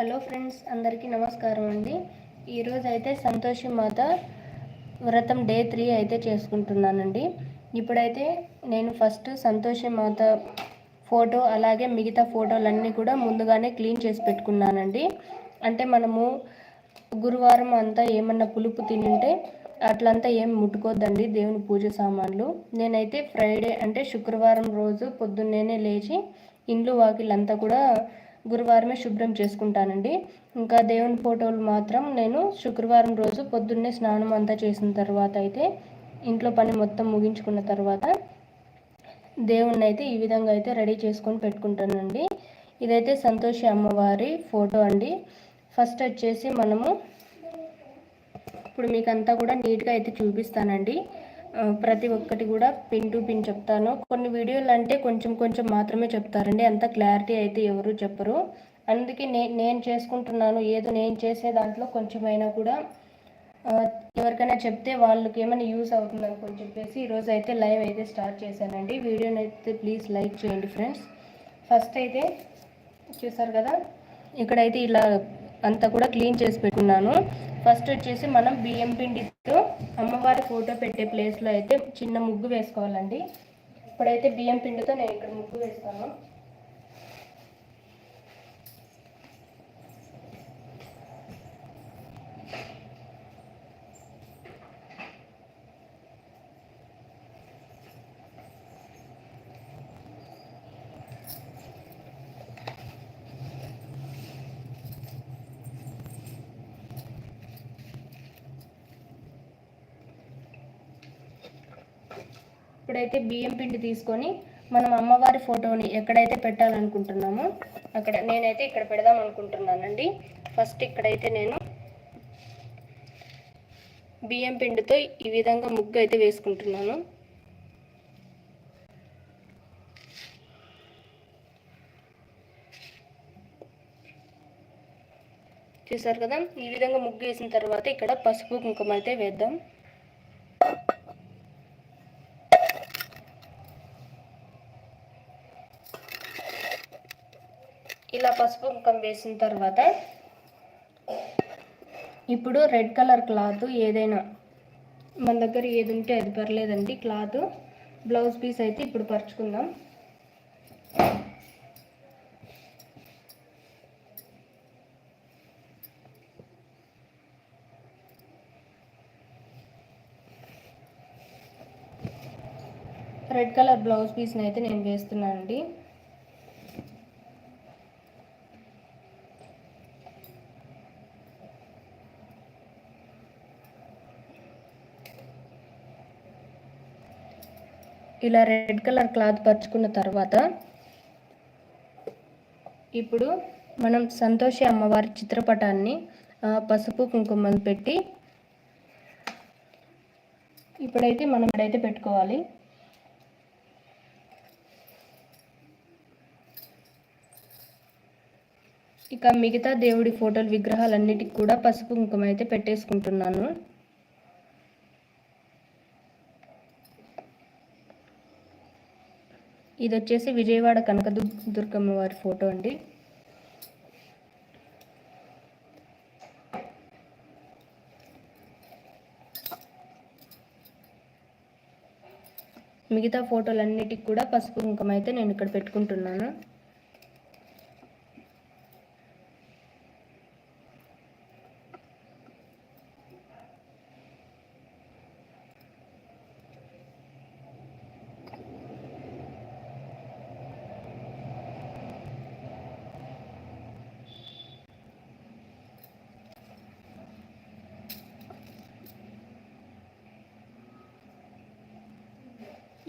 Hello friends అందరికీ నమస్కారం అండి. ఈరోజు అయితే సంతోషి మాత వ్రతం డే త్రీ అయితే చేసుకుంటున్నానండి. ఇప్పుడైతే నేను ఫస్ట్ సంతోషి మాత ఫోటో అలాగే మిగతా ఫోటోలన్నీ కూడా ముందుగానే క్లీన్ చేసి పెట్టుకున్నానండి. అంటే మనము గురువారం అంతా ఏమన్నా పులుపు తినింటే అట్లంతా ఏం ముట్టుకోద్దండి దేవుని పూజ సామాన్లు. నేనైతే ఫ్రైడే అంటే శుక్రవారం రోజు పొద్దున్నేనే లేచి ఇండ్లు వాకిలంతా కూడా గురువారమే శుభ్రం చేసుకుంటానండి. ఇంకా దేవుని ఫోటోలు మాత్రం నేను శుక్రవారం రోజు పొద్దున్నే స్నానం అంతా చేసిన తర్వాత అయితే ఇంట్లో పని మొత్తం ముగించుకున్న తర్వాత దేవుణ్ణి అయితే ఈ విధంగా అయితే రెడీ చేసుకొని పెట్టుకుంటానండి. ఇదైతే సంతోషి అమ్మవారి ఫోటో అండి. ఫస్ట్ వచ్చేసి మనము ఇప్పుడు మీకు అంతా కూడా నీట్గా అయితే చూపిస్తానండి. ప్రతి ఒక్కటి కూడా పిన్ టు పిన్ చెప్తాను. కొన్ని వీడియోలు అంటే కొంచెం కొంచెం మాత్రమే చెప్తారండి. అంత క్లారిటీ అయితే ఎవరు చెప్పరు. అందుకే నే నేను చేసుకుంటున్నాను. ఏదో నేను చేసే దాంట్లో కొంచెమైనా కూడా ఎవరికైనా చెప్తే వాళ్ళకి ఏమైనా యూస్ అవుతుంది అనుకొని చెప్పేసి ఈరోజు అయితే లైవ్ అయితే స్టార్ట్ చేశానండి. వీడియోని అయితే ప్లీజ్ లైక్ చేయండి ఫ్రెండ్స్. ఫస్ట్ అయితే చూసారు కదా ఇక్కడైతే ఇలా అంతా కూడా క్లీన్ చేసి పెట్టుకున్నాను. ఫస్ట్ వచ్చేసి మనం బియ్యం పిండితో అమ్మవారి ఫోటో పెట్టే ప్లేస్లో అయితే చిన్న ముగ్గు వేసుకోవాలండి. ఇప్పుడైతే బియ్యం పిండితో నేను ఇక్కడ ముగ్గు వేస్తాను. ఇప్పుడైతే బియ్యం పిండి తీసుకొని మనం అమ్మవారి ఫోటోని ఎక్కడైతే పెట్టాలనుకుంటున్నామో అక్కడ నేనైతే ఇక్కడ పెడదాం అనుకుంటున్నానండి. ఫస్ట్ ఇక్కడైతే నేను బియ్యం పిండితో ఈ విధంగా ముగ్గు అయితే వేసుకుంటున్నాను. చూసారు కదా? ఈ విధంగా ముగ్గు వేసిన తర్వాత ఇక్కడ పసుపు కుంకుమ అయితే వేద్దాం ఇలా పసుపు ముఖం వేసిన తర్వాత ఇప్పుడు రెడ్ కలర్ క్లాత్ ఏదైనా మన దగ్గర ఏది ఉంటే అది పర్లేదండి. క్లాత్ బ్లౌజ్ పీస్ అయితే ఇప్పుడు పరుచుకుందాం. రెడ్ కలర్ బ్లౌజ్ పీస్ని అయితే నేను వేస్తున్నానండి. ఇలా రెడ్ కలర్ క్లాత్ పరుచుకున్న తర్వాత ఇప్పుడు మనం సంతోషి అమ్మవారి చిత్రపటాన్ని పసుపు కుంకుమలు పెట్టి ఇప్పుడైతే మనం ఇప్పుడైతే పెట్టుకోవాలి. ఇక మిగతా దేవుడి ఫోటోలు విగ్రహాలన్నిటికి కూడా పసుపు కుంకుమ అయితే పెట్టేసుకుంటున్నాను. ఇది వచ్చేసి విజయవాడ కనక దుర్గమ్మ వారి ఫోటో అండి. మిగతా ఫోటోలన్నిటికి కూడా పసుపు కుంకుమ అయితే నేను ఇక్కడ పెట్టుకుంటున్నాను.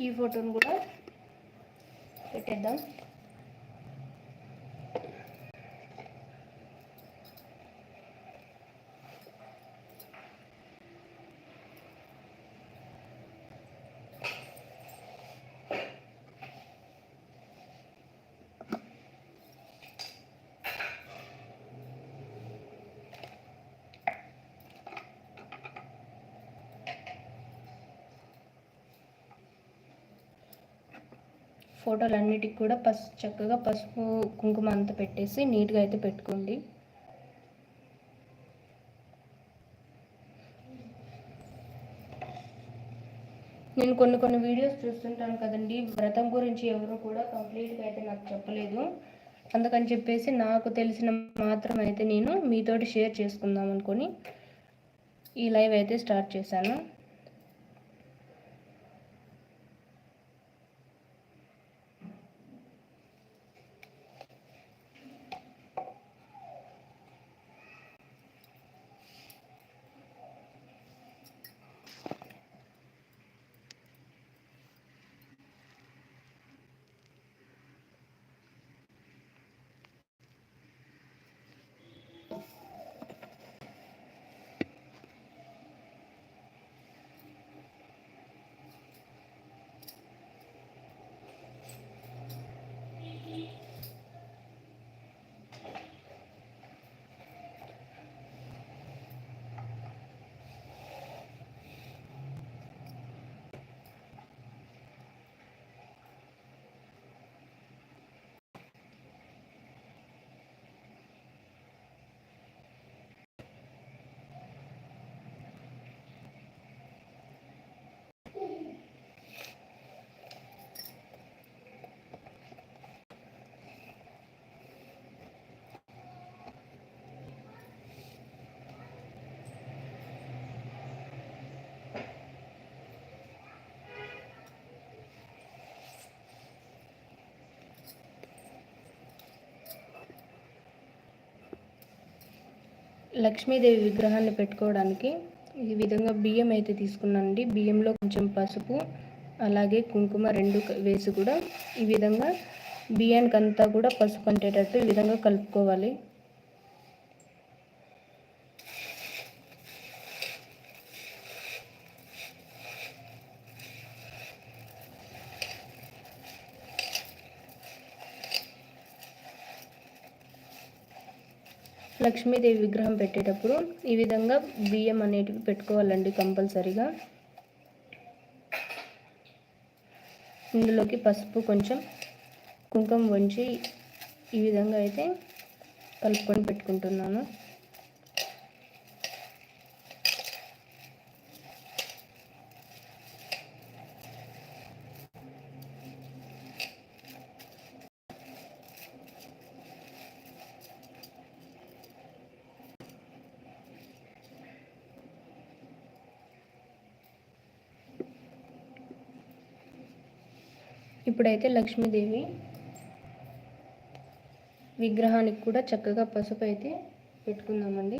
ఈ ఫోటోను కూడా పెట్టేద్దాం. ఫోటోలు అన్నిటికి కూడా పసు చక్కగా పసుపు కుంకుమ అంతా పెట్టేసి నీట్గా అయితే పెట్టుకోండి. నేను కొన్ని కొన్ని వీడియోస్ చూస్తుంటాను కదండి. వ్రతం గురించి ఎవరు కూడా కంప్లీట్గా అయితే నాకు చెప్పలేదు. అందుకని చెప్పేసి నాకు తెలిసిన మాత్రం అయితే నేను మీతోటి షేర్ చేసుకుందాం అనుకొని ఈ లైవ్ అయితే స్టార్ట్ చేశాను. లక్ష్మీదేవి విగ్రహాన్ని పెట్టుకోవడానికి ఈ విధంగా బియ్యం అయితే తీసుకున్నానండి. బియ్యంలో కొంచెం పసుపు అలాగే కుంకుమ రెండు వేసి కూడా ఈ విధంగా బియ్యానికి అంతా కూడా పసుపు అంటేటట్టు ఈ విధంగా కలుపుకోవాలి. లక్ష్మీదేవి విగ్రహం పెట్టేటప్పుడు ఈ విధంగా బియ్యం అనేటివి పెట్టుకోవాలండి కంపల్సరీగా. ఇందులోకి పసుపు కొంచెం కుంకుమ వంచి ఈ విధంగా అయితే కలుపుకొని పెట్టుకుంటున్నాను. ఇప్పుడైతే లక్ష్మీదేవి విగ్రహానికి కూడా చక్కగా పసుపు అయితే పెట్టుకుందామండి.